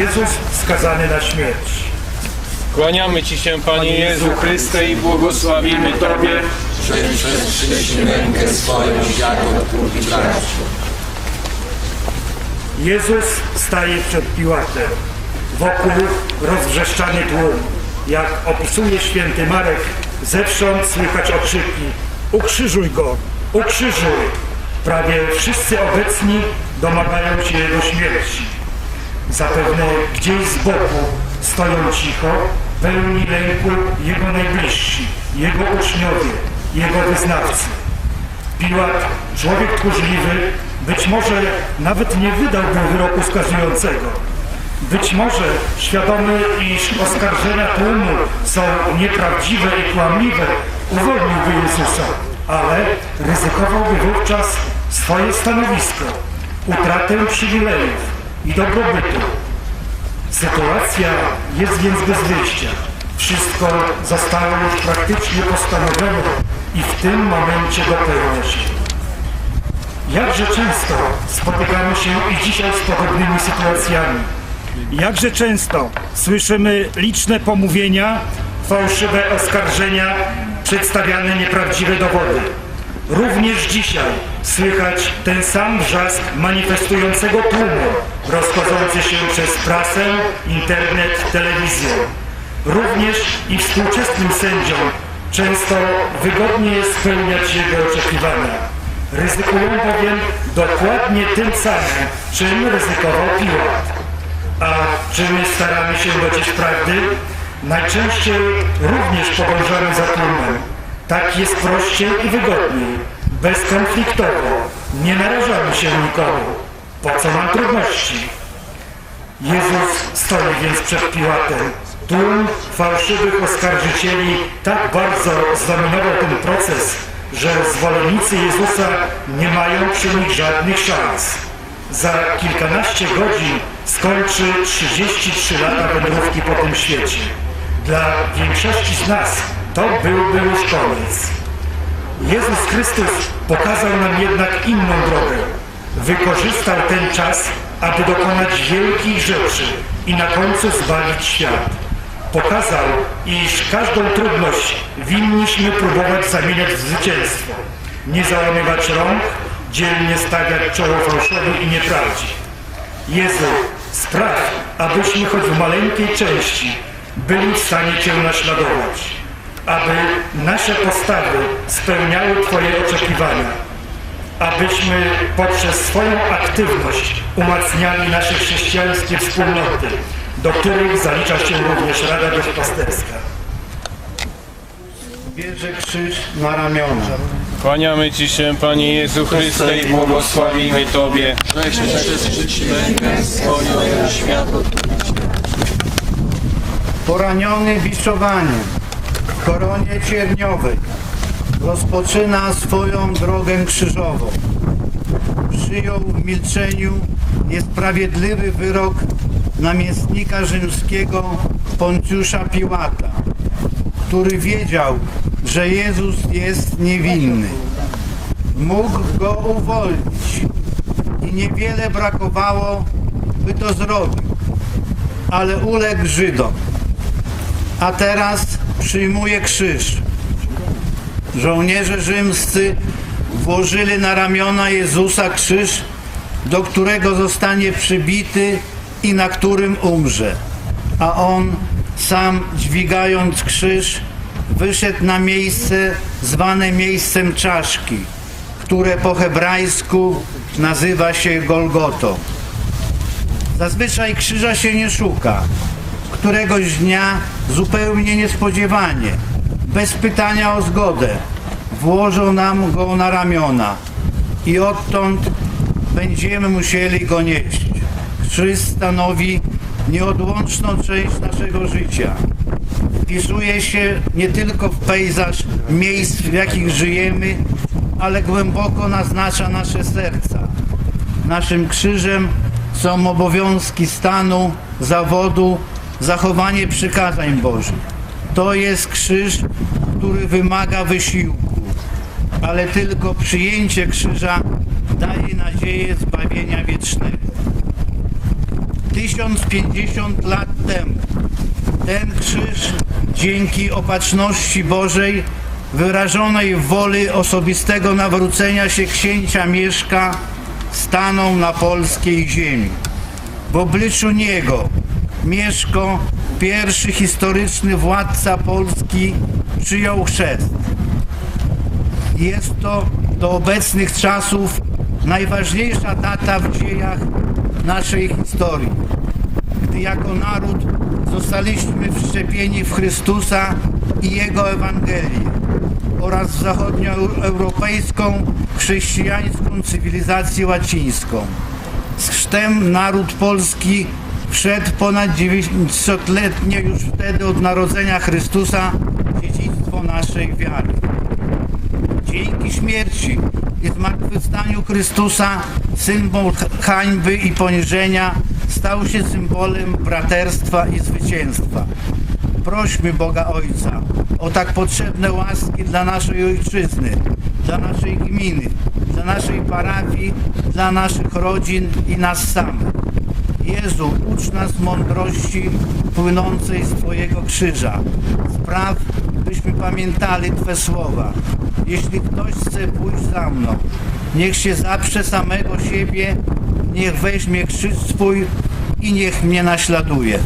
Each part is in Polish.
Jezus skazany na śmierć. Kłaniamy Ci się, Panie Jezu Chryste, i błogosławimy Tobie, że przestrzyliśmy rękę swoją i braci. Jezus staje przed Piłatem. Wokół rozwrzeszczany tłum. Jak opisuje święty Marek, zewsząd słychać okrzyki Ukrzyżuj go! Ukrzyżuj! Prawie wszyscy obecni domagają się jego śmierci. Zapewne gdzieś z boku stoją cicho, pełni lęku jego najbliżsi, jego uczniowie, jego wyznawcy. Piłat, człowiek tchórzliwy, być może nawet nie wydałby wyroku skazującego. Być może świadomy, iż oskarżenia tłumu są nieprawdziwe i kłamliwe, uwolniłby Jezusa, ale ryzykowałby wówczas swoje stanowisko, utratę przywilejów i dobrobytu. Sytuacja jest więc bez wyjścia. Wszystko zostało już praktycznie postanowione i w tym momencie dopełnia się. Jakże często spotykamy się i dzisiaj z podobnymi sytuacjami. Jakże często słyszymy liczne pomówienia, fałszywe oskarżenia, przedstawiane nieprawdziwe dowody. Również dzisiaj słychać ten sam wrzask manifestującego tłumu, rozchodzący się przez prasę, internet, telewizję. Również i współczesnym sędziom często wygodnie jest spełniać jego oczekiwania. Ryzykują bowiem dokładnie tym samym, czym ryzykował Piłat. A czy my staramy się dociec prawdy? Najczęściej również podążamy za tłumem. Tak jest prościej i wygodniej, bezkonfliktowo. Nie narażamy się nikomu. Po co nam trudności? Jezus stoi więc przed Piłatem. Tłum fałszywych oskarżycieli tak bardzo zdominował ten proces, że zwolennicy Jezusa nie mają przy nich żadnych szans. Za kilkanaście godzin skończy 33 lata wędrówki po tym świecie. Dla większości z nas to byłby już koniec. Jezus Chrystus pokazał nam jednak inną drogę. Wykorzystał ten czas, aby dokonać wielkich rzeczy i na końcu zbawić świat. Pokazał, iż każdą trudność winniśmy próbować zamieniać w zwycięstwo. Nie załamywać rąk, dzielnie stawiać czoło fałszowi i nieprawdzie. Jezu, spraw, abyśmy choć w maleńkiej części byli w stanie Cię naśladować, aby nasze postawy spełniały Twoje oczekiwania, abyśmy poprzez swoją aktywność umacniali nasze chrześcijańskie wspólnoty, do których zalicza się również Rada Duszpasterska. Bierze krzyż na ramiona. Kłaniamy Ci się, Panie Jezu Chryste, i błogosławimy Tobie, Weźmy swoją światło Poraniony biczowaniem w koronie cierniowej rozpoczyna swoją drogę krzyżową. Przyjął w milczeniu niesprawiedliwy wyrok namiestnika rzymskiego Poncjusza Piłata, który wiedział, że Jezus jest niewinny. Mógł go uwolnić i niewiele brakowało, by to zrobił, ale uległ Żydom. A teraz przyjmuje krzyż. Żołnierze rzymscy włożyli na ramiona Jezusa krzyż, do którego zostanie przybity i na którym umrze. A on, sam dźwigając krzyż, wyszedł na miejsce zwane miejscem czaszki, które po hebrajsku nazywa się Golgotą. Zazwyczaj krzyża się nie szuka. Któregoś dnia zupełnie niespodziewanie, bez pytania o zgodę, włożą nam go na ramiona i odtąd będziemy musieli go nieść. Krzyż stanowi nieodłączną część naszego życia. Wpisuje się nie tylko w pejzaż miejsc, w jakich żyjemy, ale głęboko naznacza nasze serca. Naszym krzyżem są obowiązki stanu, zawodu, zachowanie przykazań Bożych. To jest krzyż, który wymaga wysiłku, ale tylko przyjęcie krzyża daje nadzieję zbawienia wiecznego. 1050 lat temu. Ten krzyż dzięki opatrzności Bożej wyrażonej w woli osobistego nawrócenia się księcia Mieszka stanął na polskiej ziemi. W obliczu niego Mieszko, pierwszy historyczny władca Polski, przyjął chrzest. Jest to do obecnych czasów najważniejsza data w dziejach naszej historii, gdy jako naród zostaliśmy wszczepieni w Chrystusa i Jego Ewangelię oraz w zachodnioeuropejską chrześcijańską cywilizację łacińską. Z chrztem naród polski wszedł ponad 900-letnie już wtedy od narodzenia Chrystusa dziedzictwo naszej wiary. Dzięki śmierci i zmartwychwstaniu Chrystusa symbol hańby i poniżenia stał się symbolem braterstwa i zwycięstwa. Prośmy Boga Ojca o tak potrzebne łaski dla naszej ojczyzny, dla naszej gminy, dla naszej parafii, dla naszych rodzin i nas samych. Jezu, ucz nas mądrości płynącej z Twojego krzyża. Spraw, byśmy pamiętali Twe słowa. Jeśli ktoś chce pójść za mną, niech się zaprze samego siebie, niech weźmie krzyż swój i niech mnie naśladuje.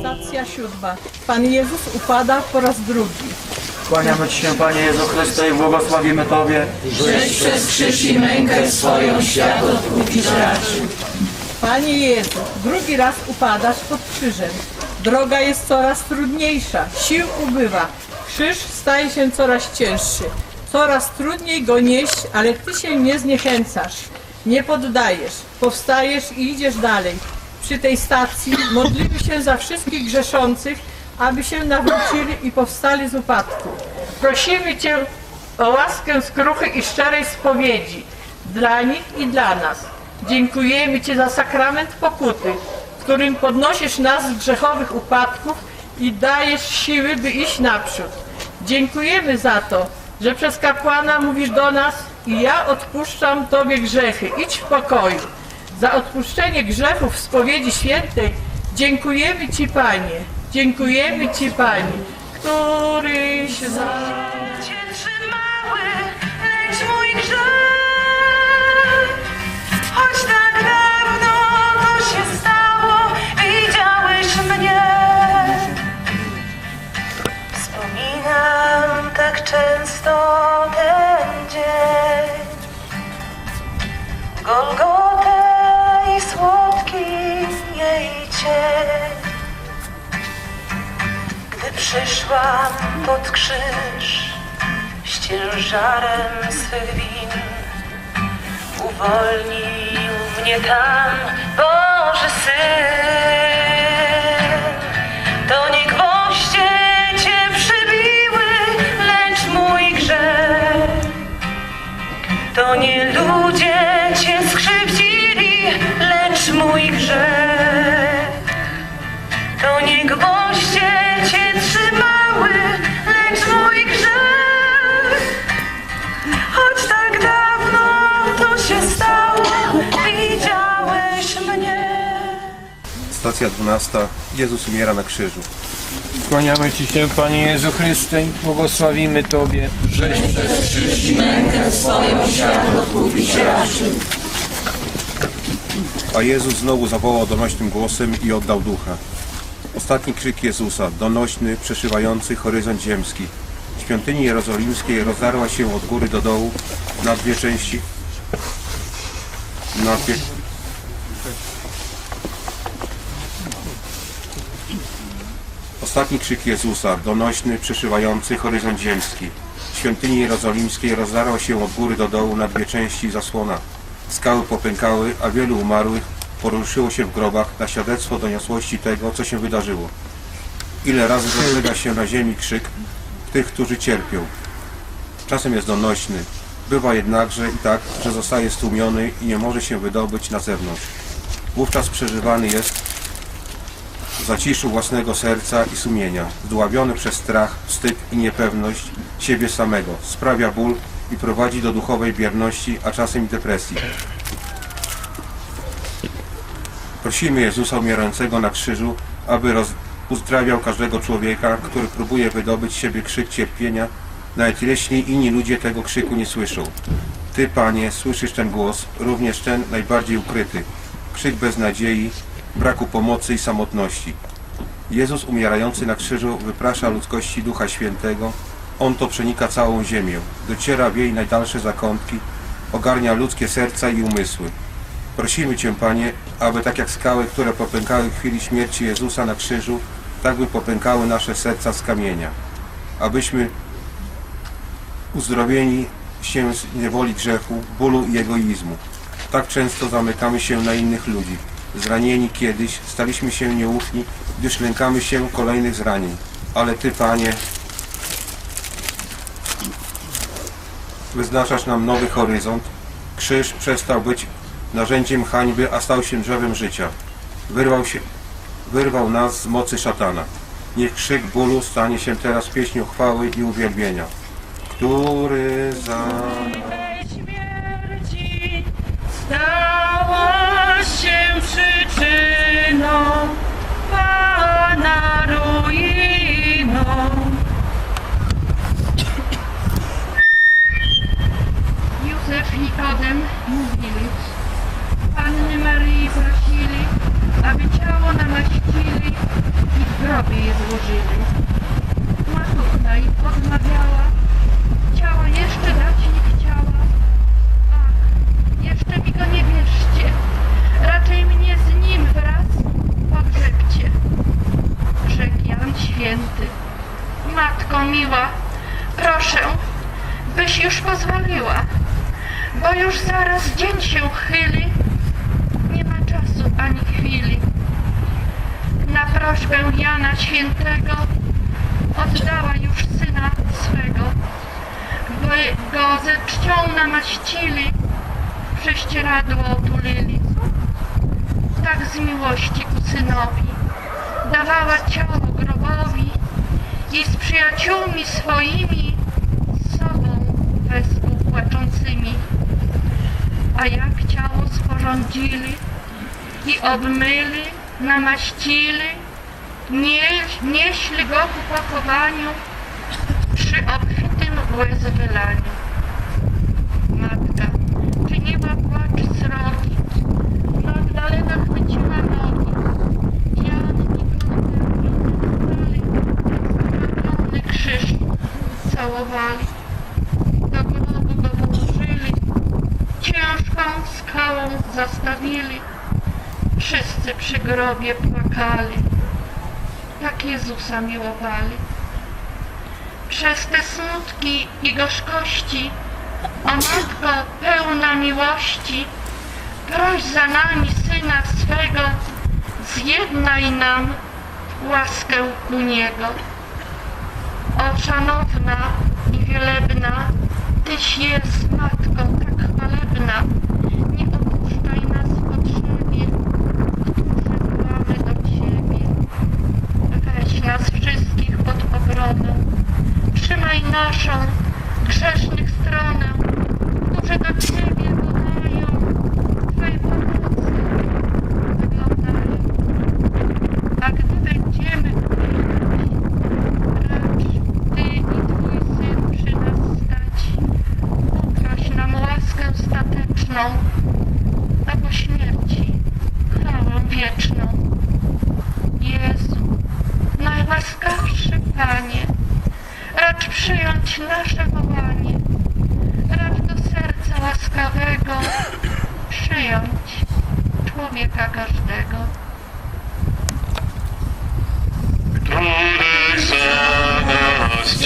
Stacja siódma. Pan Jezus upada po raz drugi. Kłaniamy Ci się, Panie Jezu Chryste, i błogosławimy Tobie. Żeś przez krzyż i mękę swoją świat odkupić raczył. Panie Jezu, drugi raz upadasz pod krzyżem. Droga jest coraz trudniejsza, sił ubywa. Krzyż staje się coraz cięższy. Coraz trudniej go nieść, ale Ty się nie zniechęcasz. Nie poddajesz. Powstajesz i idziesz dalej. Przy tej stacji modlimy się za wszystkich grzeszących, aby się nawrócili i powstali z upadku. Prosimy Cię o łaskę skruchy i szczerej spowiedzi dla nich i dla nas. Dziękujemy Ci za sakrament pokuty, w którym podnosisz nas z grzechowych upadków i dajesz siły, by iść naprzód. Dziękujemy za to, że przez kapłana mówisz do nas i ja odpuszczam Tobie grzechy. Idź w pokoju. Za odpuszczenie grzechów w spowiedzi świętej dziękujemy Ci, Panie. Dziękujemy Ci, Panie, któryś za... Cię trzymały, mój grzech. Choć tak dawno to się stało, widziałeś mnie. Wspominam tak często ten dzień. Golgotę i słodki jej cień. Przyszłam pod krzyż z ciężarem swych win, uwolnił mnie tam Boży Syn. Stacja 12. Jezus umiera na krzyżu. Kłaniamy Ci się, Panie Jezu Chryste, i błogosławimy Tobie. Żeś przez krzyż i mękę swoją świat. A Jezus znowu zawołał donośnym głosem i oddał ducha. Ostatni krzyk Jezusa, donośny, przeszywający horyzont ziemski. Świątyni jerozolimskiej rozdarła się od góry do dołu na dwie części. Na dwie... Ostatni krzyk Jezusa, donośny, przeszywający horyzont ziemski. Świątyni jerozolimskiej rozdarła się od góry do dołu na dwie części zasłona. Skały popękały, a wielu umarłych poruszyło się w grobach na świadectwo doniosłości tego, co się wydarzyło. Ile razy rozlega się na ziemi krzyk tych, którzy cierpią. Czasem jest donośny. Bywa jednakże i tak, że zostaje stłumiony i nie może się wydobyć na zewnątrz. Wówczas przeżywany jest zaciszu własnego serca i sumienia, zdławiony przez strach, wstyd i niepewność siebie samego, sprawia ból i prowadzi do duchowej bierności, a czasem i depresji. Prosimy Jezusa umierającego na krzyżu, aby roz... uzdrawiał każdego człowieka, który próbuje wydobyć z siebie krzyk cierpienia, nawet jeśli inni ludzie tego krzyku nie słyszą. Ty, Panie, słyszysz ten głos, również ten najbardziej ukryty, krzyk beznadziei, braku pomocy i samotności. Jezus umierający na krzyżu wyprasza ludzkości Ducha Świętego. On to przenika całą ziemię, dociera w jej najdalsze zakątki, ogarnia ludzkie serca i umysły. Prosimy Cię, Panie, aby tak jak skały, które popękały w chwili śmierci Jezusa na krzyżu, tak by popękały nasze serca z kamienia. Abyśmy uzdrowieni się z niewoli grzechu, bólu i egoizmu. Tak często zamykamy się na innych ludzi. Zranieni kiedyś, staliśmy się nieufni, gdyż lękamy się kolejnych zranień. Ale Ty, Panie, wyznaczasz nam nowy horyzont. Krzyż przestał być narzędziem hańby, a stał się drzewem życia. Wyrwał, się, wyrwał nas z mocy szatana. Niech krzyk bólu stanie się teraz pieśnią chwały i uwielbienia. Który za... Tej stałaś się przyczyną Pana ruiną. Józef i Nikodem mówili, Panny Maryi prosili, aby ciało namaścili i w grobie je złożyli. Im odmawiała, ciała jeszcze dać nie chciała. Ach, jeszcze mi go nie bierzcie, raczej mnie z nim wraz pogrzebcie. Rzekł Jan Święty, Matko miła, proszę, byś już pozwoliła, bo już zaraz dzień się chyli, nie ma czasu ani chwili. Na prośbę Jana Świętego oddała już syna swego, by go ze czcią namaścili, prześcieradło otulili. Tak z miłości ku synowi dawała ciało grobowi i z przyjaciółmi swoimi z sobą wespół płaczącymi. A jak ciało sporządzili i obmyli, namaścili, nie, nieśli go ku pochowaniu przy obfitym łez wylaniu. Czyniła płacz srogi, Magdalena chwyciła nogi, Jan i Dalej krzyż całowali, do grobu go włożyli, ciężką skałą zastawili, wszyscy przy grobie płakali, jak Jezusa miłowali. Przez te smutki i gorzkości, o Matko pełna miłości, proś za nami Syna swego, zjednaj nam łaskę ku Niego. O szanowna i wielebna, Tyś jest Matką tak chwalebna, wieczną. Jezu, najłaskawszy Panie, racz przyjąć nasze wołanie, racz do serca łaskawego przyjąć człowieka każdego. Trudek za nas.